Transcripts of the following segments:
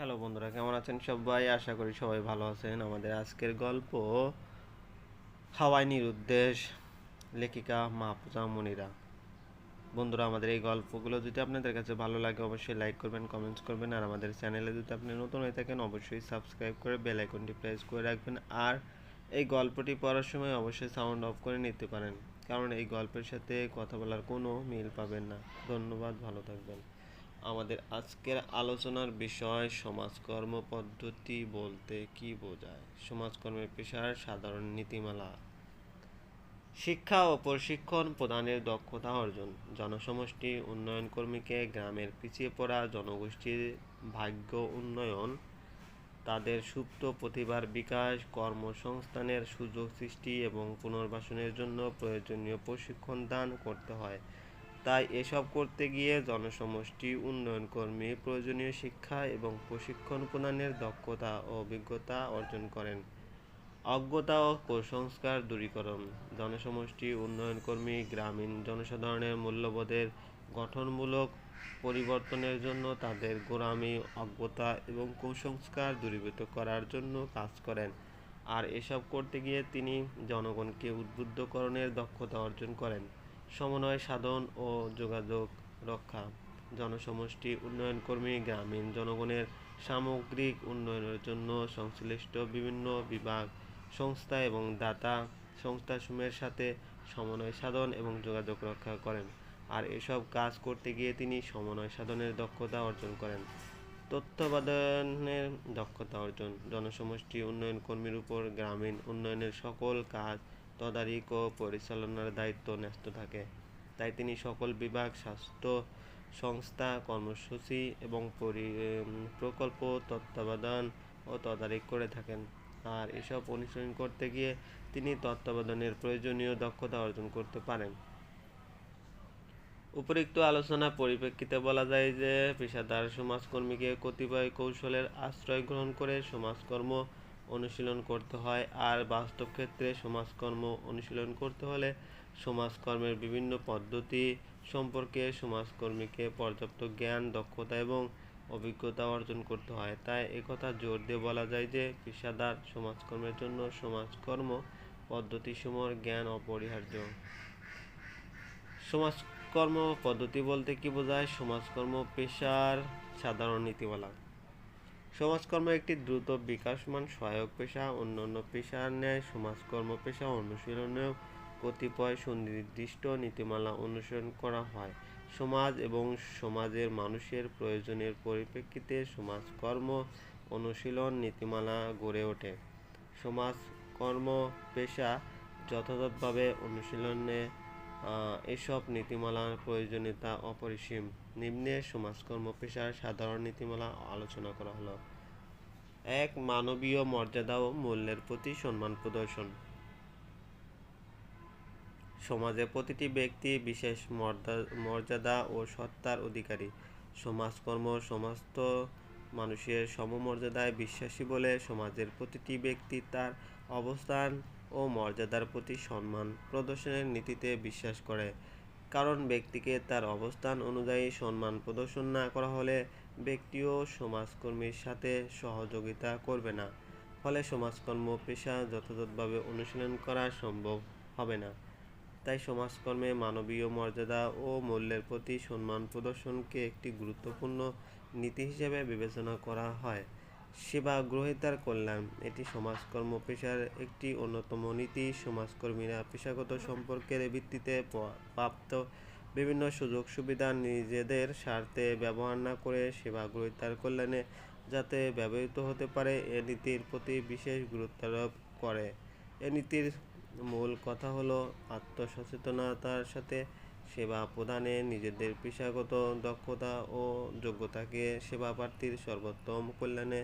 Hello বন্ধুরা, কেমন আছেন সবাই? আশা করি সবাই ভালো আছেন। আমাদের আজকের গল্প হাওয়াই নিরুদ্দেশ, লেখিকা মাহফুজা মনিরা। বন্ধুরা, আমাদের এই গল্পগুলো যদি আপনাদের কাছে ভালো লাগে, অবশ্যই লাইক করবেন কমেন্টস করবেন, আর আমাদের চ্যানেলে যদি আপনি নতুন হয়ে থাকেন, অবশ্যই সাবস্ক্রাইব করে বেল আইকনটি প্রেস করে রাখবেন। আর এই গল্পটি পড়ার সময় অবশ্যই সাউন্ড অফ করে নিতে পারেন, কারণ এই গল্পের সাথে কথা বলার কোনো মিল পাবেন না। ধন্যবাদ, ভালো থাকবেন। আমাদের আজকের আলোচনার বিষয় সমাজকর্ম পদ্ধতি বলতে কি বোঝায়? সমাজকর্মের পেশার সাধারণ নীতিমালা। শিক্ষা ও প্রশিক্ষণ প্রদানের দক্ষতা অর্জন। জনসমষ্টি উন্নয়ন কর্মীকে গ্রামের পিছিয়ে পড়া জনগোষ্ঠীর ভাগ্য উন্নয়ন, তাদের সুপ্ত প্রতিভার বিকাশ, কর্মসংস্থানের সুযোগ সৃষ্টি এবং পুনর্বাসনের জন্য প্রয়োজনীয় প্রশিক্ষণ দান করতে হয়। তাই এসব করতে গিয়ে জনসমষ্টি উন্নয়ন কর্মী প্রয়োজনীয় শিক্ষা এবং প্রশিক্ষণ প্রদানের দক্ষতা ও অভিজ্ঞতা অর্জন করেন। অজ্ঞতা ও কুসংস্কার দূরীকরণ। জনসমষ্টি উন্নয়ন কর্মী গ্রামীণ জনসাধারণের মূল্যবোধের গঠনমূলক পরিবর্তনের জন্য তাদের গোড়ামি, অজ্ঞতা এবং কুসংস্কার দূরীভূত করার জন্য কাজ করেন। আর এসব করতে গিয়ে তিনি জনগণকে উদ্বুদ্ধকরণের দক্ষতা অর্জন করেন। সমন্বয় সাধন ও যোগাযোগ রক্ষা। জনসমষ্টি উন্নয়ন কর্মী গ্রামীণ জনগণের সামগ্রিক উন্নয়নের জন্য সংশ্লিষ্ট বিভিন্ন বিভাগ, সংস্থা এবং দাতা সংস্থাসমূহের সাথে সমন্বয় সাধন এবং যোগাযোগ রক্ষা করেন। আর এসব কাজ করতে গিয়ে তিনি সমন্বয় সাধনের দক্ষতা অর্জন করেন। তত্ত্বাবধানের দক্ষতা অর্জন। জনসমষ্টি উন্নয়ন কর্মীর উপর গ্রামীণ উন্নয়নের সকল কাজ তদারক ও পরিচালনার দায়িত্ব ন্যস্ত থাকে। তাই তিনি সকল বিভাগ, স্বাস্থ্য সংস্থা, কর্মসূচি এবং প্রকল্প, তত্ত্বাবধান ও তদারক করে থাকেন। আর এসব অনুসরণ করতে গিয়ে তিনি তত্ত্বাবধানের প্রয়োজনীয় দক্ষতা অর্জন করতে পারেন। উপরিক্ত আলোচনা পরিপ্রেক্ষিতে বলা যায় যে, পেশাদার সমাজকর্মীকে কতিপয় কৌশলের আশ্রয় গ্রহণ করে সমাজকর্ম অনুশীলন করতে হয়। আর বাস্তব ক্ষেত্রে সমাজকর্ম অনুশীলন করতে হলে সমাজকর্মের বিভিন্ন পদ্ধতি সম্পর্কে সমাজকর্মীকে পর্যাপ্ত জ্ঞান, দক্ষতা এবং অভিজ্ঞতা অর্জন করতে হয়। তাই একথা জোর দিয়ে বলা যায় যে, পেশাদার সমাজকর্মের জন্য সমাজকর্ম পদ্ধতিসমূহের জ্ঞান অপরিহার্য। সমাজকর্ম পদ্ধতি বলতে কি বোঝায়? সমাজকর্ম পেশার সাধারণ নীতিমালা। সমাজকর্ম একটি দ্রুত বিকাশমান সহায়ক পেশা। অন্যান্য পেশার ন্যায় সমাজকর্ম পেশা অনুশীলনেও কতিপয় সুনির্দিষ্ট নীতিমালা অনুসরণ করা হয়। সমাজ এবং সমাজের মানুষের প্রয়োজনের পরিপ্রেক্ষিতে সমাজকর্ম অনুশীলন নীতিমালা গড়ে ওঠে। সমাজকর্ম পেশা যথাযথভাবে অনুশীলনে এসব নীতিমালার প্রয়োজনীয়তা অপরিসীম। নিম্নে সমাজকর্ম পেশার সাধারণ নীতিমালা আলোচনা করা হলো। এক, মানবীয় মর্যাদা ও মূল্যের প্রতি সম্মান প্রদর্শন। সমাজে প্রতিটি ব্যক্তি বিশেষ মর্যাদা ও সত্তার অধিকারী। সমাজকর্ম সমস্ত মানুষের সমমর্যাদায় বিশ্বাসী বলে সমাজের প্রতিটি ব্যক্তি তার অবস্থান ও মর্যাদার প্রতি সম্মান প্রদর্শনের নীতিতে বিশ্বাস করে। কারণ ব্যক্তিকে তার অবস্থান অনুযায়ী সম্মান প্রদর্শন না করা হলে ব্যক্তিও সমাজকর্মীর সাথে সহযোগিতা করবে না। ফলে সমাজকর্ম পেশা যথাযথভাবে অনুশীলন করা সম্ভব হবে না। তাই সমাজকর্মে মানবীয় মর্যাদা ও মূল্যের প্রতি সম্মান প্রদর্শনকে একটি গুরুত্বপূর্ণ নীতি হিসেবে বিবেচনা করা হয়। সেবা গ্রহীতার কল্যাণ। এটি সমাজকর্ম পেশার একটি অন্যতম নীতি। সমাজকর্মীরা পেশাগত সম্পর্কের ভিত্তিতে প্রাপ্ত বিভিন্ন সুযোগ সুবিধা নিজেদের স্বার্থে ব্যবহার না করে সেবা গ্রহীতার কল্যাণে যাতে ব্যবহৃত হতে পারে, এ নীতির প্রতি বিশেষ গুরুত্ব আরোপ করে। এ নীতির মূল কথা হলো আত্মসচেতনতার সাথে সেবা প্রদানে নিজেদের পেশাগত দক্ষতা ও যোগ্যতাকে সেবা প্রার্থীর সর্বোত্তম কল্যাণে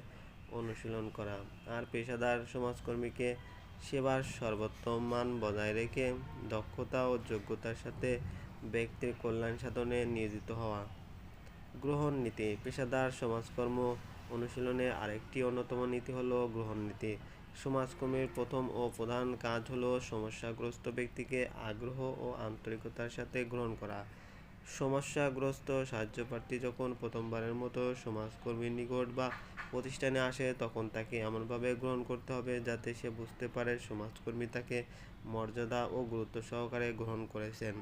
অনুশীলন করা। আর পেশাদার সমাজকর্মীকে সেবার সর্বোত্তম মান বজায় রেখে দক্ষতা ও যোগ্যতার সাথে ব্যক্তির কল্যাণ সাধনে নিয়োজিত হওয়া। গ্রহণ নীতি। পেশাদার সমাজকর্ম অনুশীলনে আরেকটি অন্যতম নীতি হলো গ্রহণ নীতি। সমাজকর্মীর প্রথম ও প্রধান কাজ হলো সমস্যাগ্রস্ত ব্যক্তিকে আগ্রহ ও আন্তরিকতার সাথে গ্রহণ করা। সমস্যাগ্রস্ত সাহায্যপ্রার্থী যখন প্রথমবারের মতো সমাজকর্মীর নিকট বা প্রতিষ্ঠানে আসে, তখন তাকে এমনভাবে গ্রহণ করতে হবে যাতে সে বুঝতে পারে সমাজকর্মী তাকে মর্যাদা ও গুরুত্ব সহকারে গ্রহণ করেছেন।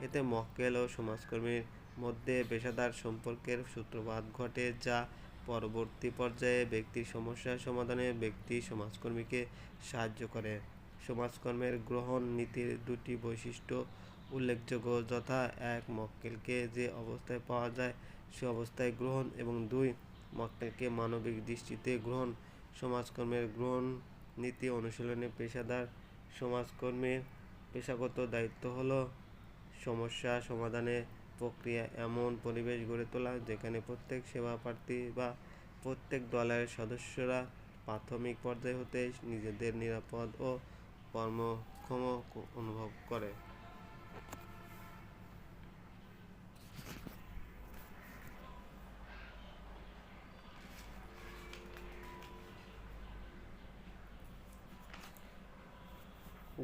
এতে মক্কেল ও সমাজকর্মীর মধ্যে পেশাদার সম্পর্কের সূত্রপাত ঘটে, যা পরবর্তী পর্যায়ে ব্যক্তির সমস্যার সমাধানে ব্যক্তি সমাজকর্মীকে সাহায্য করে। সমাজকর্মের গ্রহণ নীতির দুটি বৈশিষ্ট্য উল্লেখযোগ্য যথা এক মক্কেলকে যে অবস্থায় পাওয়া যায়, সে অবস্থায় গ্রহণ এবং দুই মক্কেলকে মানবিক দৃষ্টিতে গ্রহণ। সমাজকর্মের গ্রহণ নীতি অনুশীলনে পেশাদার সমাজকর্মীর পেশাগত দায়িত্ব হল সমস্যা সমাধানে প্রক্রিয়া। এমন পরিবেশ গড়ে তোলা যেখানে প্রত্যেক সেবা প্রার্থী বা প্রত্যেক দলের সদস্যরা প্রাথমিক পর্যায় হতে নিজেদের নিরাপদ ও কর্মক্ষম অনুভব করে।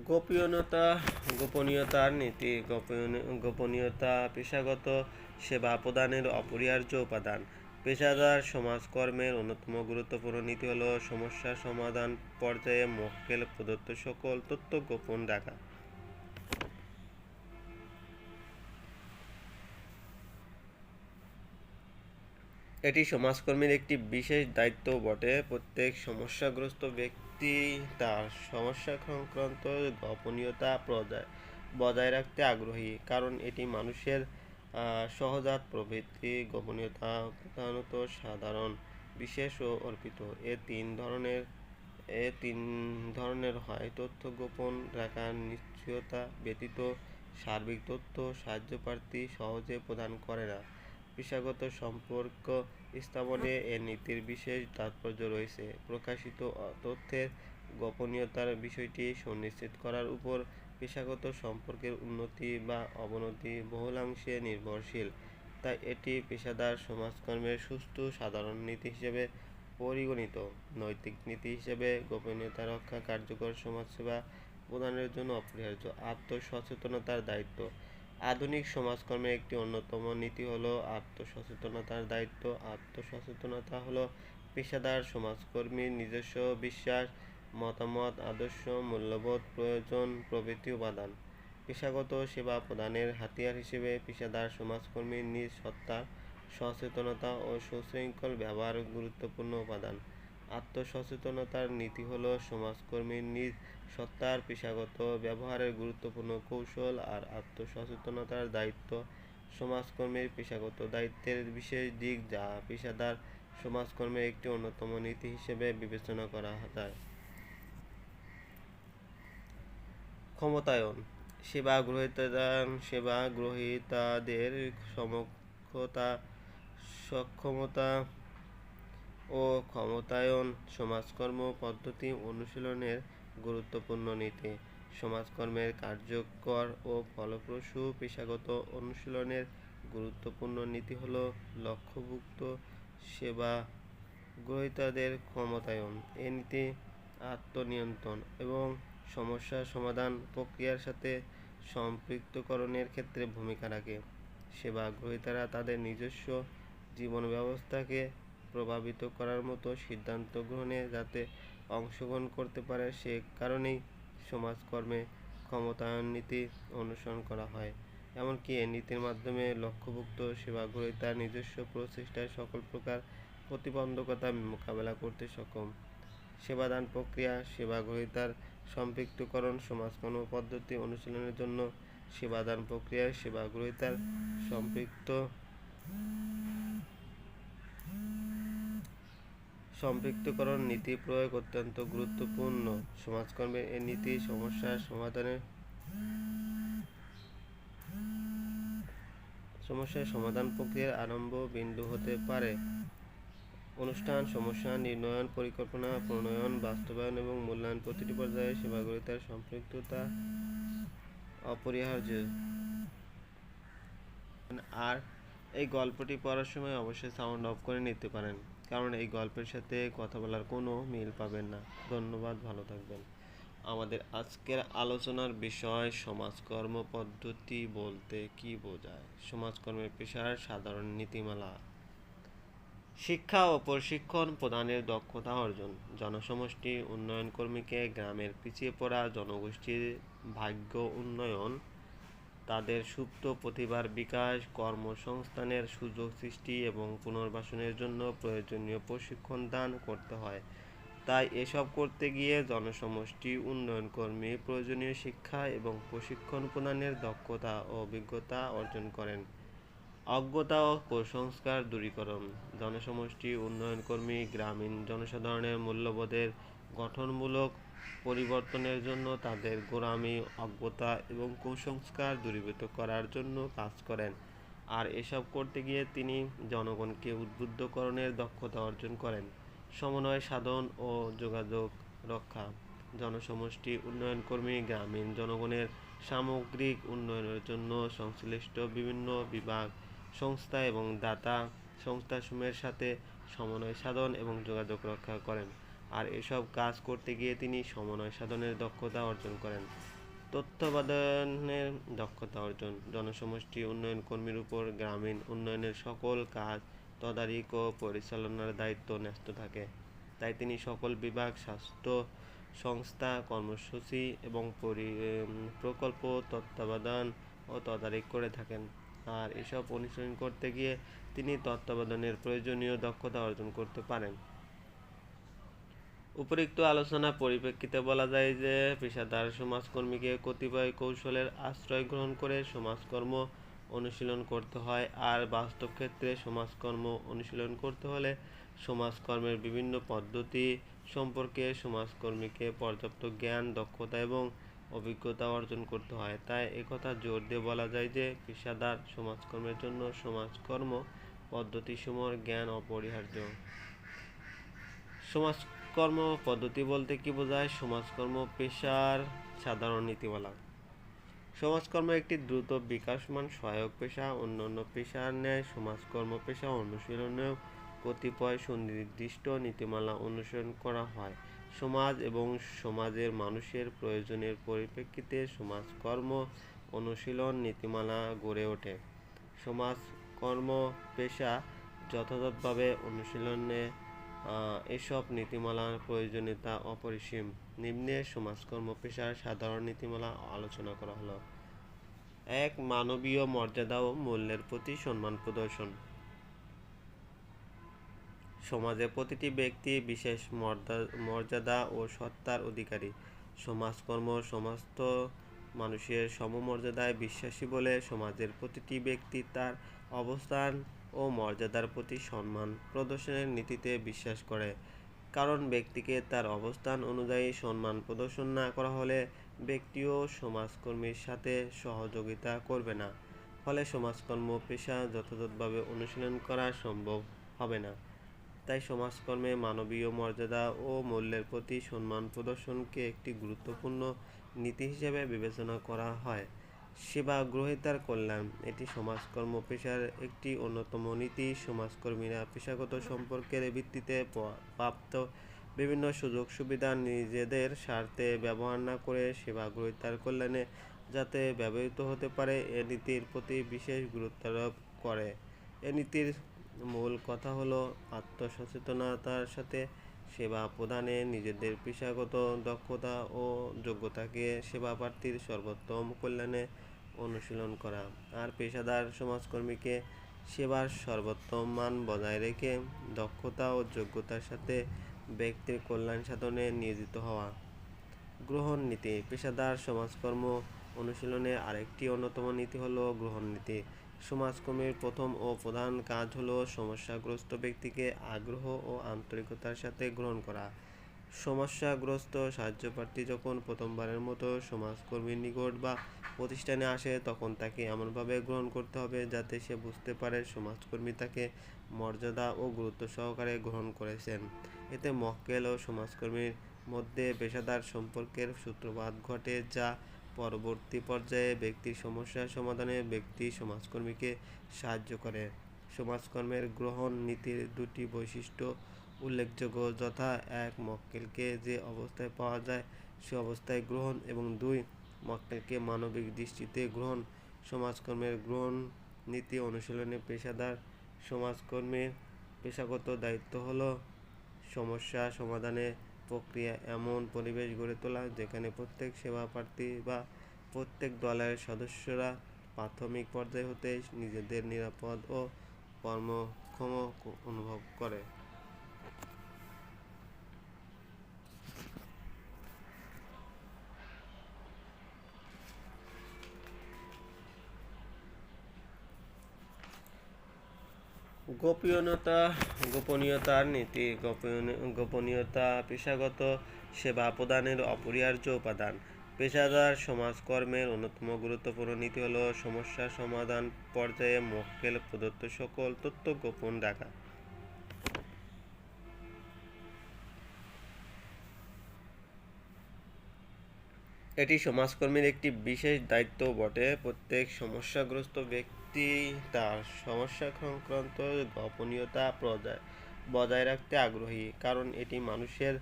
গোপনীয়তা, গোপনীয়তার নীতি, গোপনীয়- গোপনীয়তা, পেশাগত সেবা প্রদানের অপরিহার্য উপাদান। পেশাদার সমাজকর্মের অন্যতম গুরুত্বপূর্ণ নীতি হল সমস্যা সমাধান পর্যায়ে মক্কেল প্রদত্ত সকল তথ্য গোপন রাখা। এটি সমাজকর্মীর একটি বিশেষ দায়িত্ব বটে। প্রত্যেক সমস্যাগ্রস্ত ব্যক্তি তার সমস্যা সংক্রান্ত গোপনীয়তা বজায় রাখতে আগ্রহী, কারণ এটি মানুষের সহজাত প্রবৃত্তি গোপনীয়তা প্রধানত সাধারণ, বিশেষ ও অর্পিত। এ তিন ধরনের, এ তিন ধরনের হয়। তথ্য গোপন রাখার নিশ্চয়তা ব্যতীত সার্বিক তথ্য সাহায্যপ্রার্থী সহজে প্রদান করে না। পেশাগত সম্পর্ক স্থাপনে এ নীতির বিশেষ তাৎপর্য রয়েছে। প্রকাশিত তথ্যের গোপনীয়তার বিষয়টি সুনিশ্চিত করার উপর পেশাগত সম্পর্কের উন্নতি বা অবনতি বহুলাংশে নির্ভরশীল। তাই এটি পেশাদার সমাজকর্মের সুষ্ঠু সাধারণ নীতি হিসেবে পরিগণিত। নৈতিক নীতি হিসেবে গোপনীয়তা রক্ষা কার্যকর সমাজসেবা প্রদানের জন্য অপরিহার্য আত্মসচেতনতার দায়িত্ব। আধুনিক সমাজকর্মের একটি অন্যতম নীতি হলো আত্মসচেতনতার দায়িত্ব। আত্মসচেতনতা হলো পেশাদার সমাজকর্মীর নিজস্ব বিশ্বাস, মতামত, আদর্শ, মূল্যবোধ, প্রয়োজন প্রভৃতি উপাদান। পেশাগত সেবা প্রদানের হাতিয়ার হিসেবে পেশাদার সমাজকর্মীর নিজ সত্তা, সচেতনতা ও সুশৃঙ্খল ব্যবহার গুরুত্বপূর্ণ উপাদান। আত্মসচেতনতার নীতি হলো সমাজকর্মীর নিজ সত্তার পেশাগত ব্যবহারের গুরুত্বপূর্ণ কৌশল আর আত্মসচেতনতার দায়িত্ব সমাজকর্মীর পেশাগত দায়িত্বের বিশেষ দিক যা পেশাদার সমাজকর্মের একটি অন্যতম নীতি হিসেবে বিবেচনা করা যায়। ক্ষমতায়ন, সেবা গ্রহীতা সেবা গ্রহীতাদের সমক্ষতা, সক্ষমতা ও ক্ষমতায়ন সমাজকর্ম পদ্ধতি অনুশীলনের গুরুত্বপূর্ণ নীতি। সমাজকর্মের কার্যকর ও ফলপ্রসূ পেশাগত অনুশীলনের গুরুত্বপূর্ণ নীতি হল লক্ষ্যভুক্ত সেবা গ্রহীতাদের ক্ষমতায়ন। এ নীতি আত্মনিয়ন্ত্রণ এবং সমস্যা সমাধান প্রক্রিয়ার সাথে সম্পৃক্তকরণের ক্ষেত্রে ভূমিকা রাখে। সেবা গ্রহীতারা তাদের নিজস্ব জীবন ব্যবস্থাকে প্রভাবিত করার মতো সিদ্ধান্ত গ্রহণে যাতে অংশগ্রহণ করতে পারে, সে কারণেই সমাজকর্মে ক্ষমতায়ন নীতি অনুসরণ করা হয়। এমনকি এ নীতির মাধ্যমে লক্ষ্যভুক্ত সেবা গ্রহীতার নিজস্ব প্রচেষ্টায় সকল প্রকার প্রতিবন্ধকতা মোকাবেলা করতে সক্ষম। সেবাদান প্রক্রিয়া সেবা গ্রহীতার সম্পৃক্তকরণ, সমাজকর্ম পদ্ধতি অনুশীলনের জন্য সেবাদান প্রক্রিয়ায় সেবা গ্রহীতার সম্পৃক্ত সম্পৃক্তকরণ নীতি প্রয়োগ অত্যন্ত গুরুত্বপূর্ণ। সমাজকর্মের এ নীতি সমস্যার সমাধানের সমস্যার সমাধান প্রক্রিয়ার আরম্ভ বিন্দু হতে পারে। অনুষ্ঠান, সমস্যা, নির্ণয়ন, পরিকল্পনা, প্রণয়ন, বাস্তবায়ন এবং মূল্যায়ন প্রতিটি পর্যায়ে সেবাগ্রহীতার সম্পৃক্ততা অপরিহার্য। আর এই গল্পটি পড়ার সময় অবশ্যই সাউন্ড অফ করে নিতে পারেন। কারণ এই গল্পের সাথে কথা বলার কোনো মিল পাবেন না। ধন্যবাদ, ভালো থাকবেন। আমাদের আজকের আলোচনার বিষয়, সমাজকর্ম পদ্ধতি বলতে কি বোঝায়? সমাজকর্মের পেশার সাধারণ নীতিমালা। শিক্ষা ও প্রশিক্ষণ প্রদানের দক্ষতা অর্জন। জনসমষ্টি উন্নয়ন কর্মীকে গ্রামের পিছিয়ে পড়া জনগোষ্ঠীর ভাগ্য উন্নয়ন তাদের সুপ্ত প্রতিভার বিকাশ, কর্মসংস্থানের সুযোগ সৃষ্টি এবং পুনর্বাসনের জন্য প্রয়োজনীয় প্রশিক্ষণ দান করতে হয়। তাই এসব করতে গিয়ে জনসমষ্টি উন্নয়ন কর্মী প্রয়োজনীয় শিক্ষা এবং প্রশিক্ষণ প্রদানের দক্ষতা ও অভিজ্ঞতা অর্জন করেন। অজ্ঞতা ও কুসংস্কার দূরীকরণ। জনসমষ্টি উন্নয়ন কর্মী গ্রামীণ জনসাধারণের মূল্যবোধের গঠনমূলক পরিবর্তনের জন্য তাদের গোড়ামি, অজ্ঞতা এবং কুসংস্কার দূরীভূত করার জন্য কাজ করেন। আর এসব করতে গিয়ে তিনি জনগণকে উদ্বুদ্ধকরণের দক্ষতা অর্জন করেন। সমন্বয় সাধন ও যোগাযোগ রক্ষা, জনসমষ্টি উন্নয়ন কর্মী গ্রামীণ জনগণের সামগ্রিক উন্নয়নের জন্য সংশ্লিষ্ট বিভিন্ন বিভাগ, সংস্থা এবং দাতা সংস্থাসমূহের সাথে সমন্বয় সাধন এবং যোগাযোগ রক্ষা করেন। আর এসব কাজ করতে গিয়ে তিনি সমন্বয় সাধনের দক্ষতা অর্জন করেন। তত্ত্বাবধানের দক্ষতা অর্জন, জনসমষ্টি, উন্নয়ন কর্মীর উপর গ্রামীণ উন্নয়নের সকল কাজ, তদারিক ও পরিচালনার দায়িত্ব ন্যস্ত থাকে। তাই তিনি সকল বিভাগ, স্বাস্থ্য সংস্থা, কর্মসূচি এবং পরি প্রকল্প, তত্ত্বাবধান ও তদারক করে থাকেন। আর এসব অনুসরণ করতে গিয়ে তিনি তত্ত্বাবধানের প্রয়োজনীয় দক্ষতা অর্জন করতে পারেন। উপরিক্ত আলোচনা পরিপ্রেক্ষিতে বলা যায় যে পেশাদার সমাজকর্মীকে কতিপয় কৌশলের আশ্রয় গ্রহণ করে সমাজকর্ম অনুশীলন করতে হয়। আর বাস্তব ক্ষেত্রে সমাজকর্ম অনুশীলন করতে হলে সমাজকর্মের বিভিন্ন পদ্ধতি সম্পর্কে সমাজকর্মীকে পর্যাপ্ত জ্ঞান, দক্ষতা এবং অভিজ্ঞতা অর্জন করতে হয়। তাই একথা জোর দিয়ে বলা যায় যে পেশাদার সমাজকর্মের জন্য সমাজকর্ম পদ্ধতিসমূহের জ্ঞান অপরিহার্য। সমাজকর্ম পদ্ধতি বলতে কি বোঝায়? সমাজকর্ম পেশার সাধারণ নীতিমালা। সমাজকর্ম একটি দ্রুত বিকাশমান সহায়ক পেশা, অন্যান্য পেশার ন্যায় সমাজকর্ম পেশা অনুশীলনেও কতিপয় সুনির্দিষ্ট নীতিমালা অনুসরণ করা হয়। সমাজ এবং সমাজের মানুষের প্রয়োজনের পরিপ্রেক্ষিতে সমাজকর্ম অনুশীলন নীতিমালা গড়ে ওঠে। সমাজকর্ম পেশা যথাযথভাবে অনুশীলনে এসব নীতিমালার প্রয়োজনীয়তা অপরিসীম। নিম্নে সমাজকর্ম পেশার সাধারণ নীতিমালা আলোচনা করা হলো। এক, মানবীয় মর্যাদা ও মূল্যের প্রতি সম্মান প্রদর্শন। সমাজে প্রতিটি ব্যক্তি বিশেষ মর্যাদা ও সত্তার অধিকারী। সমাজকর্ম সমস্ত মানুষের সমমর্যাদায় বিশ্বাসী বলে সমাজের প্রতিটি ব্যক্তি তার অবস্থান ও মর্যাদার প্রতি সম্মান প্রদর্শনের নীতিতে বিশ্বাস করে। কারণ ব্যক্তিকে তার অবস্থান অনুযায়ী সম্মান প্রদর্শন না করা হলে ব্যক্তিও সমাজকর্মীর সাথে সহযোগিতা করবে না। ফলে সমাজকর্ম পেশা যথাযথভাবে অনুশীলন করা সম্ভব হবে না। তাই সমাজকর্মে মানবীয় মর্যাদা ও মূল্যের প্রতি সম্মান প্রদর্শনকে একটি গুরুত্বপূর্ণ নীতি হিসেবে বিবেচনা করা হয়। সেবা গ্রহীতার কল্যাণ। এটি সমাজকর্ম পেশার একটি অন্যতম নীতি। সমাজকর্মীরা পেশাগত সম্পর্কের ভিত্তিতে প্রাপ্ত বিভিন্ন সুযোগ সুবিধা নিজেদের স্বার্থে ব্যবহার না করে সেবা গ্রহীতার কল্যাণে যাতে ব্যবহৃত হতে পারে, এ নীতির প্রতি বিশেষ গুরুত্ব আরোপ করে। এ নীতির মূল কথা হলো আত্মসচেতনতার সাথে সেবা প্রদানে নিজেদের পেশাগত দক্ষতা ও যোগ্যতাকে সেবা প্রার্থীর সর্বোত্তম কল্যাণে অনুশীলন করা। আর পেশাদার সমাজকর্মীকে সেবার সর্বোত্তম মান বজায় রেখে দক্ষতা ও যোগ্যতার সাথে ব্যক্তির কল্যাণ সাধনে নিয়োজিত হওয়া। গ্রহণ নীতি। পেশাদার সমাজকর্ম অনুশীলনে আরেকটি অন্যতম নীতি হলো গ্রহণ নীতি। সমাজকর্মীর প্রথম ও প্রধান কাজ হলো সমস্যাগ্রস্ত ব্যক্তিকে আগ্রহ ও আন্তরিকতার সাথে গ্রহণ করা। সমস্যাগ্রস্ত সাহায্যপ্রার্থী যখন প্রথমবারের মতো সমাজকর্মীর নিকট বা প্রতিষ্ঠানে আসে, তখন তাকে এমনভাবে গ্রহণ করতে হবে যাতে সে বুঝতে পারে সমাজকর্মী তাকে মর্যাদা ও গুরুত্ব সহকারে গ্রহণ করেছেন। এতে মক্কেল ও সমাজকর্মীর মধ্যে পেশাদার সম্পর্কের সূত্রপাত ঘটে, যা পরবর্তী পর্যায়ে ব্যক্তির সমস্যা সমাধানে ব্যক্তি সমাজকর্মীকে সাহায্য করে। সমাজকর্মের গ্রহণ নীতির দুটি বৈশিষ্ট্য উল্লেখযোগ্য যথা এক মক্কেলকে যে অবস্থায় পাওয়া যায়, সে অবস্থায় গ্রহণ এবং দুই মক্কেলকে মানবিক দৃষ্টিতে গ্রহণ, সমাজকর্মের গ্রহণ নীতি অনুশীলনে পেশাদার সমাজকর্মীর পেশাগত দায়িত্ব হলো সমস্যা সমাধানের প্রক্রিয়া এমন পরিবেশ গড়ে তোলা যেখানে প্রত্যেক সেবা প্রার্থী বা প্রত্যেক দলের সদস্যরা প্রাথমিক পর্যায় হতে নিজেদের নিরাপদ ও কর্মক্ষম অনুভব করে। গোপনীয়তা, গোপনীয়তার নীতি গোপনীয়তা, পেশাগত সেবা প্রদানের অপরিহার্য উপাদান। পেশাদার সমাজকর্মের অন্যতম গুরুত্বপূর্ণ নীতি হল সমস্যা সমাধান পর্যায়ে মক্কেল প্রদত্ত সকল তথ্য গোপন রাখা। এটি সমাজকর্মীর একটি বিশেষ দায়িত্ব বটে। প্রত্যেক সমস্যাগ্রস্ত ব্যক্তি তার সমস্যা সংক্রান্ত গোপনীয়তা বজায় রাখতে আগ্রহী, কারণ এটি মানুষের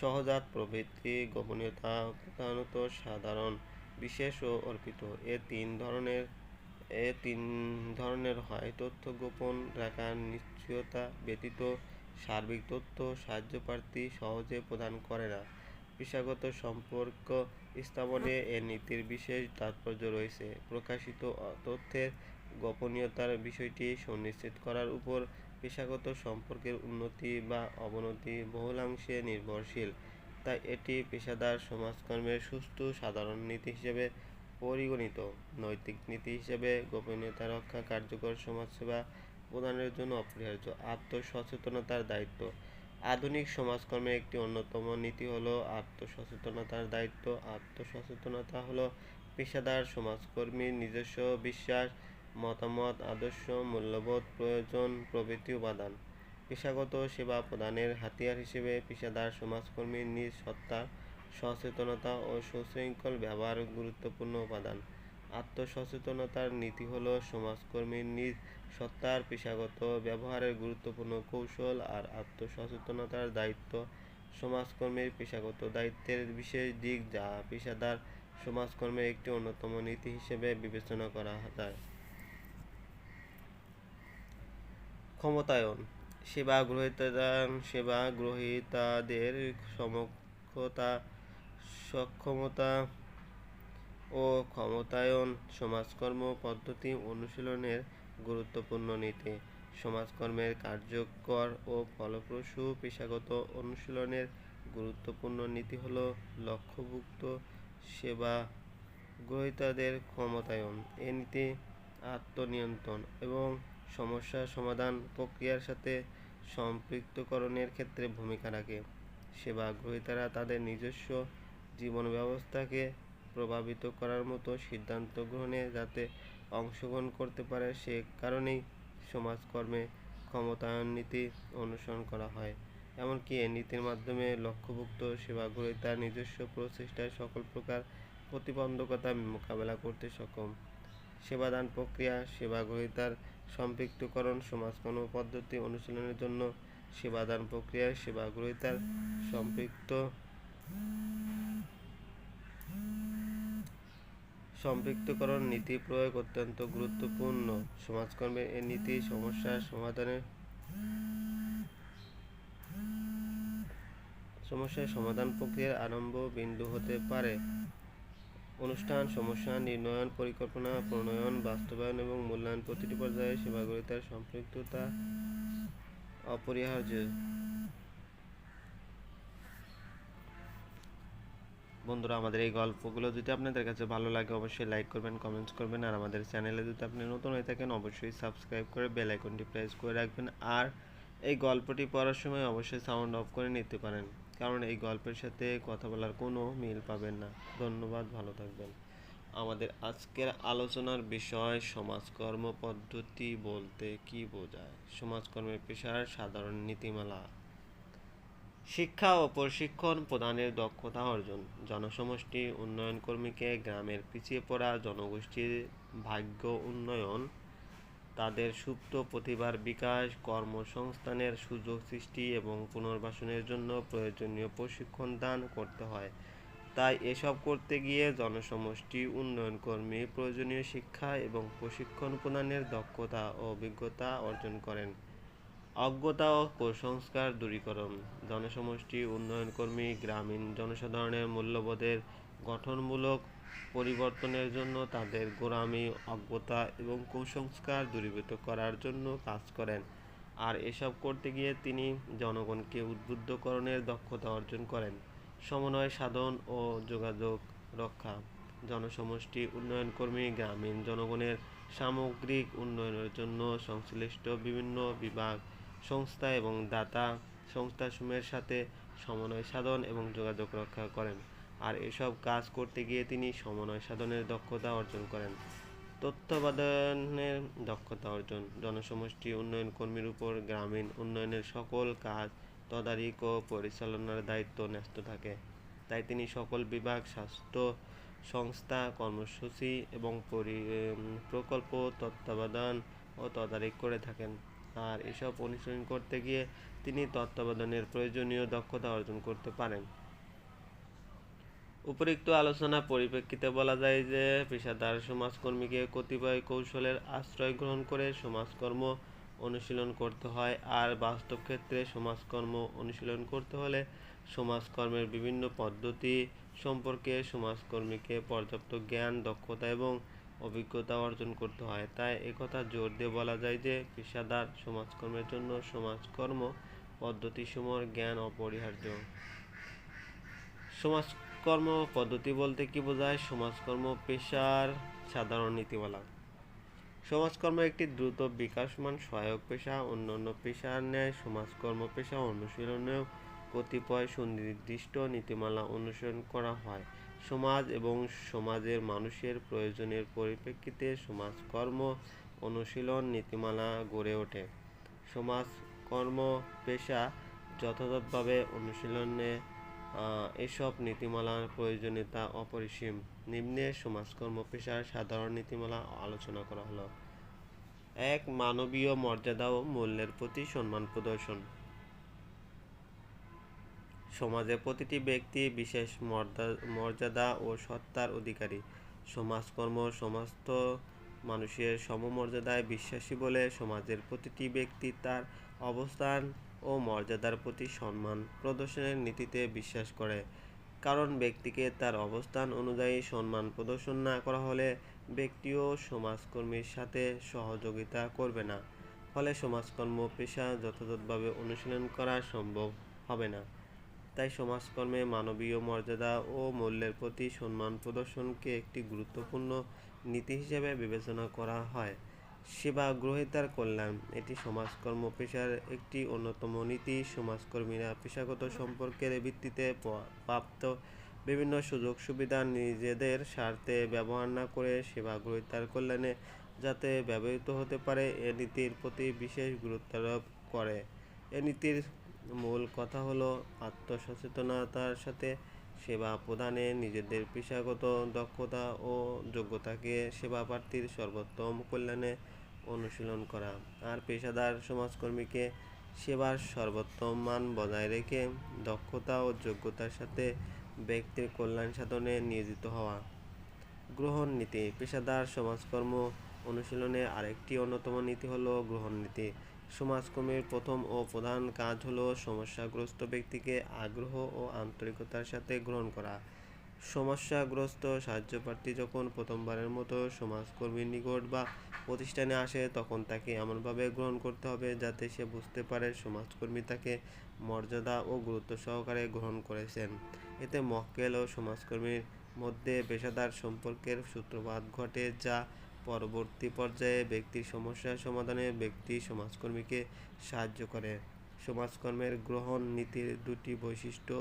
সহজাত প্রবৃত্তি গোপনীয়তা প্রধানত সাধারণ, বিশেষ ও অর্পিত। এ তিন ধরনের, এ তিন ধরনের হয়। তথ্য গোপন রাখার নিশ্চয়তা ব্যতীত সার্বিক তথ্য সাহায্যপ্রার্থী সহজে প্রদান করে না। পেশাগত সম্পর্ক স্থাপনে এ নীতির বিশেষ তাৎপর্য রয়েছে। প্রকাশিত তথ্যের গোপনীয়তার বিষয়টি সুনিশ্চিত করার উপর পেশাগত সম্পর্কের উন্নতি বা অবনতি বহুলাংশে নির্ভরশীল। তাই এটি পেশাদার সমাজকর্মের সুষ্ঠু সাধারণ নীতি হিসেবে পরিগণিত। নৈতিক নীতি হিসেবে গোপনীয়তা রক্ষা কার্যকর সমাজসেবা প্রদানের জন্য অপরিহার্য আত্মসচেতনতার দায়িত্ব। আধুনিক সমাজকর্মের একটি অন্যতম নীতি হলো আত্মসচেতনতার দায়িত্ব। আত্মসচেতনতা হলো পেশাদার সমাজকর্মীর নিজস্ব বিশ্বাস, মতামত, আদর্শ, মূল্যবোধ, প্রয়োজন প্রভৃতি উপাদান। পেশাগত সেবা প্রদানের হাতিয়ার হিসেবে পেশাদার সমাজকর্মীর নিজ সত্তা, সচেতনতা ও সুশৃঙ্খল ব্যবহার গুরুত্বপূর্ণ উপাদান। আত্মসচেতনতার নীতি হলো সমাজকর্মীর নিজ সত্তার পেশাগত ব্যবহারের গুরুত্বপূর্ণ কৌশল আর আত্মসচেতনতার দায়িত্ব সমাজকর্মীর পেশাগত দায়িত্বের বিশেষ দিক যা পেশাদার সমাজকর্মের একটি অন্যতম নীতি হিসেবে বিবেচনা করা যায়। ক্ষমতায়ন, সেবা গ্রহীতা সেবা গ্রহীতাদের সমক্ষতা, সক্ষমতা ও ক্ষমতায়ন সমাজকর্ম পদ্ধতি অনুশীলনের গুরুত্বপূর্ণ নীতি। সমাজকর্মের কার্যকর ও ফলপ্রসূ পেশাগত অনুশীলনের গুরুত্বপূর্ণ নীতি হল লক্ষ্যভুক্ত সেবা গ্রহীতাদের ক্ষমতায়ন। এ নীতি আত্মনিয়ন্ত্রণ এবং সমস্যা সমাধান প্রক্রিয়ার সাথে সম্পৃক্তকরণের ক্ষেত্রে ভূমিকা রাখে। সেবা গ্রহীতারা তাদের নিজস্ব জীবন ব্যবস্থাকে প্রভাবিত করার মতো সিদ্ধান্ত গ্রহণে যাতে অংশগ্রহণ করতে পারে সে কারণেই সমাজকর্মে ক্ষমতায়ন নীতি অনুসরণ করা হয়। এমনকি এ নীতির মাধ্যমে লক্ষ্যভুক্ত সেবা গ্রহীতার নিজস্ব প্রচেষ্টায় সকল প্রকার প্রতিবন্ধকতা মোকাবেলা করতে সক্ষম। সেবাদান প্রক্রিয়া সেবা গ্রহীতার সম্পৃক্তকরণ, সমাজকর্ম পদ্ধতি অনুশীলনের জন্য সেবাদান প্রক্রিয়ায় সেবা গ্রহীতার সম্পৃক্ত সম্পৃক্তকরণ নীতি প্রয়োগ অত্যন্ত গুরুত্বপূর্ণ। সমাজকর্মে এ নীতি সমস্যার সমাধানে সমস্যার সমাধান প্রক্রিয়ার আরম্ভ বিন্দু হতে পারে। অনুষ্ঠান, সমস্যা, নির্ণয়ন, পরিকল্পনা, প্রণয়ন, বাস্তবায়ন এবং মূল্যায়ন প্রতিটি পর্যায়ে সেবা গ্রহীতার সম্পৃক্ততা অপরিহার্য। বন্ধুরা, আমাদের এই গল্পগুলো যদি আপনাদের কাছে ভালো লাগে, অবশ্যই লাইক করবেন কমেন্টস করবেন, আর আমাদের চ্যানেলে যদি আপনি নতুন হয়ে থাকেন, অবশ্যই সাবস্ক্রাইব করে বেল আইকনটি প্রেস করে রাখবেন। আর এই গল্পটি পড়ার সময় অবশ্যই সাউন্ড অফ করে নিতে পারেন, কারণ এই গল্পের সাথে কথা বলার কোনো মিল পাবেন না। ধন্যবাদ, ভালো থাকবেন। আমাদের আজকের আলোচনার বিষয়, সমাজকর্ম পদ্ধতি বলতে কি বোঝায়? সমাজকর্মের পেশার সাধারণ নীতিমালা। শিক্ষা ও প্রশিক্ষণ প্রদানের দক্ষতা অর্জন। জনসমষ্টি উন্নয়ন কর্মীকে গ্রামের পিছিয়ে পড়া জনগোষ্ঠীর ভাগ্য উন্নয়ন, তাদের সুপ্ত প্রতিভার বিকাশ, কর্মসংস্থানের সুযোগ সৃষ্টি এবং পুনর্বাসনের জন্য প্রয়োজনীয় প্রশিক্ষণ দান করতে হয়। তাই এসব করতে গিয়ে জনসমষ্টি, উন্নয়ন কর্মী প্রয়োজনীয় শিক্ষা এবং প্রশিক্ষণ প্রদানের দক্ষতা ও অভিজ্ঞতা অর্জন করেন। অজ্ঞতা ও কুসংস্কার দূরীকরণ। জনসমষ্টি উন্নয়ন কর্মী গ্রামীণ জনসাধারণের মূল্যবোধের গঠনমূলক পরিবর্তনের জন্য তাদের গোড়ামি, অজ্ঞতা এবং কুসংস্কার দূরীভূত করার জন্য কাজ করেন। আর এসব করতে গিয়ে তিনি জনগণকে উদ্বুদ্ধকরণের দক্ষতা অর্জন করেন। সমন্বয়, সাধন ও যোগাযোগ রক্ষা। জনসমষ্টি উন্নয়ন কর্মী গ্রামীণ জনগণের সামগ্রিক উন্নয়নের জন্য সংশ্লিষ্ট বিভিন্ন বিভাগ সংস্থা এবং দাতা সংস্থাসমূহের সাথে সমন্বয় সাধন এবং যোগাযোগ রক্ষা করেন। আর এসব কাজ করতে গিয়ে তিনি সমন্বয় সাধনের দক্ষতা অর্জন করেন। তত্ত্বাবধানের দক্ষতা অর্জন, জনসমষ্টি, উন্নয়ন কর্মীর উপর গ্রামীণ উন্নয়নের সকল কাজ, তদারিক ও পরিচালনার দায়িত্ব ন্যস্ত থাকে। তাই তিনি সকল বিভাগ, স্বাস্থ্য সংস্থা, কর্মসূচি এবং পরি প্রকল্প, তত্ত্বাবধান ও তদারক করে থাকেন। আর এসব অনুশীলন করতে গিয়ে তিনি তত্ত্বাবধানের প্রয়োজনীয় দক্ষতা অর্জন করতে পারেন। উপরিক্ত আলোচনা পরিপ্রেক্ষিতে বলা যায় যে, পেশাদার সমাজকর্মীকে কতিপয় কৌশলের আশ্রয় গ্রহণ করে সমাজকর্ম অনুশীলন করতে হয় আর বাস্তব ক্ষেত্রে সমাজকর্ম অনুশীলন করতে হলে সমাজকর্মের বিভিন্ন পদ্ধতি সম্পর্কে সমাজকর্মীকে পর্যাপ্ত জ্ঞান, দক্ষতা এবং অভিজ্ঞতা অর্জন করতে হয়। তাই একথা জোর দিয়ে বলা যায় যে, পেশাদার সমাজকর্মের জন্য সমাজকর্ম পদ্ধতিসমূহের জ্ঞান অপরিহার্য। সমাজকর্ম পদ্ধতি বলতে কি বোঝায়? সমাজকর্ম পেশার সাধারণ নীতিমালা। সমাজকর্ম একটি দ্রুত বিকাশমান সহায়ক পেশা। অন্যান্য পেশার ন্যায় সমাজকর্ম পেশা অনুশীলনেও কতিপয় সুনির্দিষ্ট নীতিমালা অনুসরণ করা হয়। সমাজ এবং সমাজের মানুষের প্রয়োজনের পরিপ্রেক্ষিতে সমাজকর্ম অনুশীলন নীতিমালা গড়ে ওঠে। সমাজকর্ম পেশা যথাযথভাবে অনুশীলনে এসব নীতিমালার প্রয়োজনীয়তা অপরিসীম। নিম্নে সমাজকর্ম পেশার সাধারণ নীতিমালা আলোচনা করা হলো। এক মানবীয় মর্যাদা ও মূল্যের প্রতি সম্মান প্রদর্শন। সমাজে প্রতিটি ব্যক্তি বিশেষ মর্যাদা ও সত্তার অধিকারী। সমাজকর্ম সমস্ত মানুষের সমমর্যাদায় বিশ্বাসী বলে সমাজের প্রতিটি ব্যক্তি তার অবস্থান ও মর্যাদার প্রতি সম্মান প্রদর্শনের নীতিতে বিশ্বাস করে। কারণ ব্যক্তিকে তার অবস্থান অনুযায়ী সম্মান প্রদর্শন না করা হলে ব্যক্তিও সমাজকর্মীর সাথে সহযোগিতা করবে না। ফলে সমাজকর্ম পেশা যথাযথভাবে অনুশীলন করা সম্ভব হবে না। তাই সমাজকর্মে মানবীয় মর্যাদা ও মূল্যের প্রতি সম্মান প্রদর্শনকে একটি গুরুত্বপূর্ণ নীতি হিসেবে বিবেচনা করা হয়। সেবা গ্রহীতার কল্যাণ, এটি সমাজকর্ম পেশার একটি অন্যতম নীতি। সমাজকর্মীরা পেশাগত সম্পর্কের ভিত্তিতে প্রাপ্ত বিভিন্ন সুযোগ সুবিধা নিজেদের স্বার্থে ব্যবহার না করে সেবা গ্রহীতার কল্যাণে যাতে ব্যবহৃত হতে পারে, এ নীতির প্রতি বিশেষ গুরুত্ব আরোপ করে। এ নীতির মূল কথা হলো আত্মসচেতনতার সাথে সেবা প্রদানে নিজেদের পেশাগত দক্ষতা ও যোগ্যতাকে সেবা প্রার্থীর সর্বোত্তম কল্যাণে অনুশীলন করা। আর পেশাদার সমাজকর্মীকে সেবার সর্বোত্তম মান বজায় রেখে দক্ষতা ও যোগ্যতার সাথে ব্যক্তির কল্যাণ সাধনে নিয়োজিত হওয়া। গ্রহণ নীতি। পেশাদার সমাজকর্ম অনুশীলনে আরেকটি অন্যতম নীতি হলো গ্রহণ নীতি। সমাজকর্মীর প্রথম ও প্রধান কাজ হলো সমস্যাগ্রস্ত ব্যক্তিকে আগ্রহ ও আন্তরিকতার সাথে গ্রহণ করা। সমস্যাগ্রস্ত সাহায্যপ্রার্থী যখন প্রথমবারের মতো সমাজকর্মীর নিকট বা প্রতিষ্ঠানে আসে, তখন তাকে এমনভাবে গ্রহণ করতে হবে যাতে সে বুঝতে পারে সমাজকর্মী তাকে মর্যাদা ও গুরুত্ব সহকারে গ্রহণ করেছেন। এতে মক্কেল ও সমাজকর্মীর মধ্যে পেশাদার সম্পর্কের সূত্রপাত ঘটে, যা পরবর্তী পর্যায়ে ব্যক্তির সমস্যা সমাধানে ব্যক্তি সমাজকর্মীকে সাহায্য করে। সমাজকর্মের গ্রহণ নীতির দুটি বৈশিষ্ট্য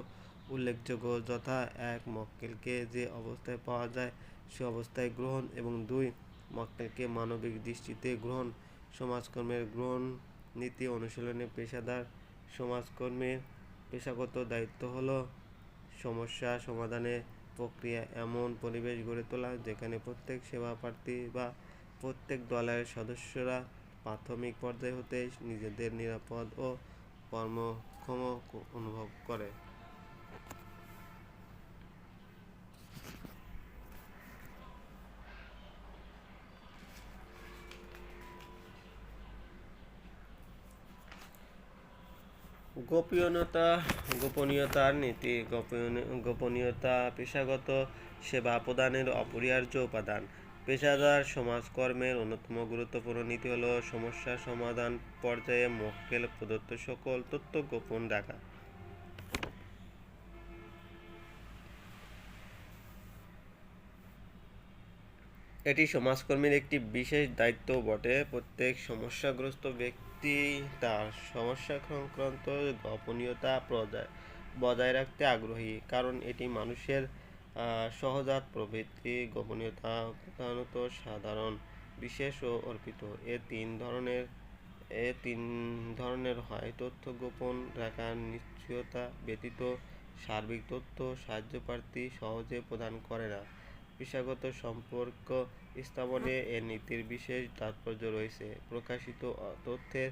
উল্লেখযোগ্য। যথা এক, মক্কেলকে যে অবস্থায় পাওয়া যায় সে অবস্থায় গ্রহণ এবং দুই, মক্কেলকে মানবিক দৃষ্টিতে গ্রহণ। সমাজকর্মের গ্রহণ নীতি অনুশীলনে পেশাদার সমাজকর্মীর পেশাগত দায়িত্ব হলো সমস্যা সমাধানে প্রক্রিয়া এমন পরিবেশ গড়ে তোলা যেখানে প্রত্যেক সেবা প্রার্থী বা প্রত্যেক দলের সদস্যরা প্রাথমিক পর্যায় হতে নিজেদের নিরাপদ ও কর্মক্ষম অনুভব করে। গোপনীয়তা গোপনীয়তার নীতি গোপনীয়- গোপনীয়তা, পেশাগত সেবা প্রদানের অপরিহার্য উপাদান। পেশাদার সমাজকর্মের অন্যতম গুরুত্বপূর্ণ নীতি হল সমস্যা সমাধান, পর্যায়ে মক্কেল প্রদত্ত সকল তথ্য গোপন রাখা। এটি সমাজকর্মীর একটি বিশেষ দায়িত্ব বটে। প্রত্যেক সমস্যাগ্রস্ত ব্যক্তি তার সমস্যা সংক্রান্ত গোপনীয়তা বজায় রাখতে আগ্রহী, কারণ এটি মানুষের সহজাত প্রবৃত্তি, গোপনীয়তা প্রধানত সাধারণ, বিশেষ ও অর্পিত। এ তিন ধরনের, এ তিন ধরনের হয়। তথ্য গোপন রাখার নিশ্চয়তা ব্যতীত সার্বিক তথ্য সাহায্যপ্রার্থী সহজে প্রদান করে না। পেশাগত সম্পর্ক স্থাপনে এ নীতির বিশেষ তাৎপর্য রয়েছে। প্রকাশিত তথ্যের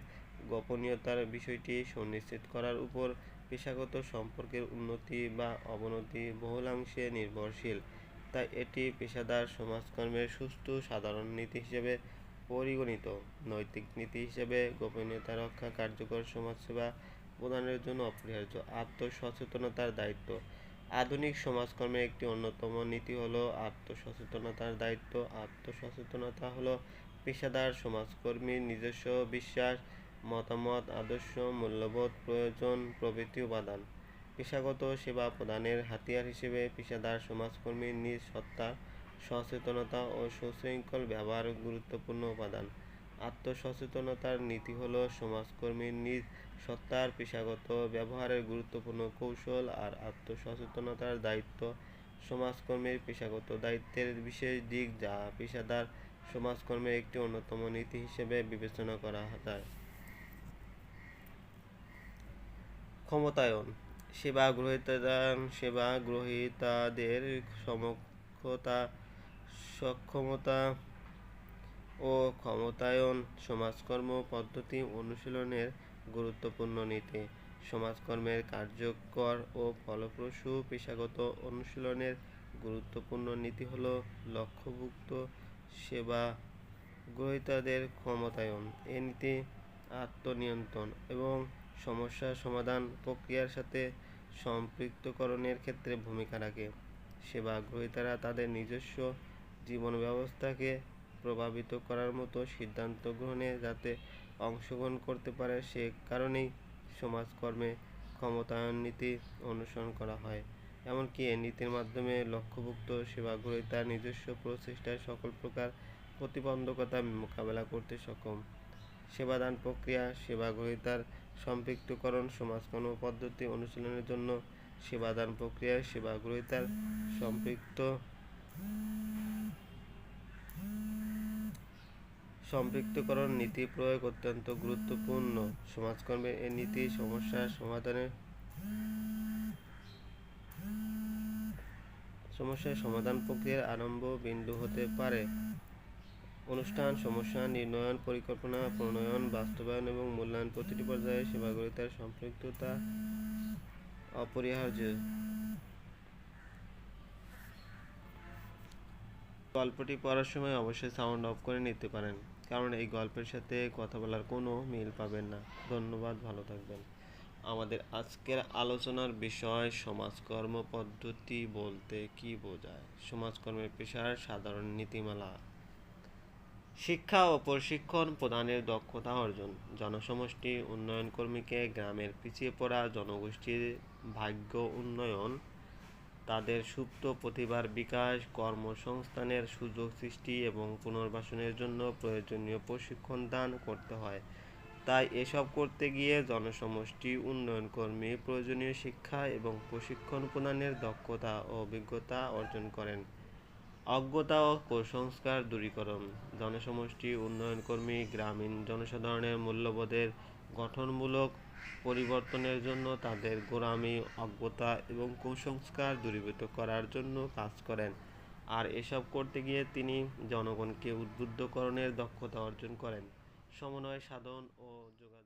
গোপনীয়তার বিষয়টি সুনিশ্চিত করার উপর পেশাগত সম্পর্কের উন্নতি বা অবনতি বহুলাংশে নির্ভরশীল। তাই এটি পেশাদার সমাজকর্মের সুষ্ঠু সাধারণ নীতি হিসেবে পরিগণিত। নৈতিক নীতি হিসেবে গোপনীয়তা রক্ষা কার্যকর সমাজসেবা প্রদানের জন্য অপরিহার্য আত্মসচেতনতার দায়িত্ব। আধুনিক সমাজকর্মের একটি অন্যতম নীতি হলো আত্মসচেতনতার দায়িত্ব। আত্মসচেতনতা হলো পেশাদার সমাজকর্মীর নিজস্ব বিশ্বাস, মতামত, আদর্শ, মূল্যবোধ, প্রয়োজন প্রভৃতি উপাদান। পেশাগত সেবা প্রদানের হাতিয়ার হিসেবে পেশাদার সমাজকর্মীর নিজ সত্তা, সচেতনতা ও সুশৃঙ্খল ব্যবহার গুরুত্বপূর্ণ উপাদান। আত্মসচেতনতার নীতি হলো সমাজকর্মীর নিজ সত্তার পেশাগত ব্যবহারের গুরুত্বপূর্ণ কৌশল আর আত্মসচেতনতার দায়িত্ব সমাজকর্মীর পেশাগত দায়িত্বের বিশেষ দিক যা পেশাদার সমাজকর্মের একটি অন্যতম নীতি হিসেবে বিবেচনা করা যায়। ক্ষমতায়ন, সেবা গ্রহীতা সেবা গ্রহীতাদের সমক্ষতা, সক্ষমতা ও ক্ষমতায়ন সমাজকর্ম পদ্ধতি অনুশীলনের গুরুত্বপূর্ণ নীতি। সমাজকর্মের কার্যকর ও ফলপ্রসূ পেশাগত অনুশীলনের গুরুত্বপূর্ণ নীতি হল লক্ষ্যভুক্ত সেবা গ্রহীতাদের ক্ষমতায়ন। এ নীতি আত্মনিয়ন্ত্রণ এবং সমস্যা সমাধান প্রক্রিয়ার সাথে সম্পৃক্তকরণের ক্ষেত্রে ভূমিকা রাখে। সেবা গ্রহীতারা তাদের নিজস্ব জীবন ব্যবস্থাকে প্রভাবিত করার মতো সিদ্ধান্ত গ্রহণে যাতে অংশগ্রহণ করতে পারে সে কারণেই সমাজকর্মে ক্ষমতায়ন নীতি অনুসরণ করা হয়। এমনকি এ নীতির মাধ্যমে লক্ষ্যভুক্ত সেবা গ্রহীতার নিজস্ব প্রচেষ্টায় সকল প্রকার প্রতিবন্ধকতা মোকাবেলা করতে সক্ষম। সেবাদান প্রক্রিয়া সেবা গ্রহীতার সম্পৃক্তকরণ, সমাজকর্ম পদ্ধতি অনুশীলনের জন্য সেবাদান প্রক্রিয়ায় সেবা গ্রহীতার সম্পৃক্ত সম্পৃক্তকরণ নীতি প্রয়োগ অত্যন্ত গুরুত্বপূর্ণ। সমাজকর্মের এ নীতি সমস্যার সমাধানে সমস্যার সমাধান প্রক্রিয়ার আরম্ভ বিন্দু হতে পারে। অনুষ্ঠান, সমস্যা নির্ণয়ন, পরিকল্পনা, প্রণয়ন, বাস্তবায়ন এবং মূল্যায়ন প্রতিটি পর্যায়ে সেবাগ্রহীতার সম্পৃক্ততা অপরিহার্য। গল্পটি পড়ার সময় অবশ্যই সাউন্ড অফ করে নিতে পারেন। কারণ এই গল্পের সাথে কথা বলার কোনো মিল পাবেন না। ধন্যবাদ, ভালো থাকবেন। আমাদের আজকের আলোচনার বিষয়, সমাজকর্ম পদ্ধতি বলতে কি বোঝায়? সমাজকর্মের পেশার সাধারণ নীতিমালা। শিক্ষা ও প্রশিক্ষণ প্রদানের দক্ষতা অর্জন। জনসমষ্টি উন্নয়ন কর্মীকে গ্রামের পিছিয়ে পড়া জনগোষ্ঠীর ভাগ্য উন্নয়ন তাদের সুপ্ত প্রতিভার বিকাশ, কর্মসংস্থানের সুযোগ সৃষ্টি এবং পুনর্বাসনের জন্য প্রয়োজনীয় প্রশিক্ষণ দান করতে হয়। তাই এসব করতে গিয়ে জনসমষ্টি উন্নয়ন কর্মী প্রয়োজনীয় শিক্ষা এবং প্রশিক্ষণ প্রদানের দক্ষতা ও অভিজ্ঞতা অর্জন করেন। অজ্ঞতা ও কুসংস্কার দূরীকরণ। জনসমষ্টি উন্নয়ন কর্মী গ্রামীণ জনসাধারণের মূল্যবোধের গঠনমূলক পরিবর্তনের জন্য তাদের গোড়ামি, অজ্ঞতা এবং কুসংস্কার দূরীভূত করার জন্য কাজ করেন। আর এসব করতে গিয়ে তিনি জনগণকে উদ্বুদ্ধকরণের দক্ষতা অর্জন করেন। সমন্বয় সাধন ও যোগাযোগ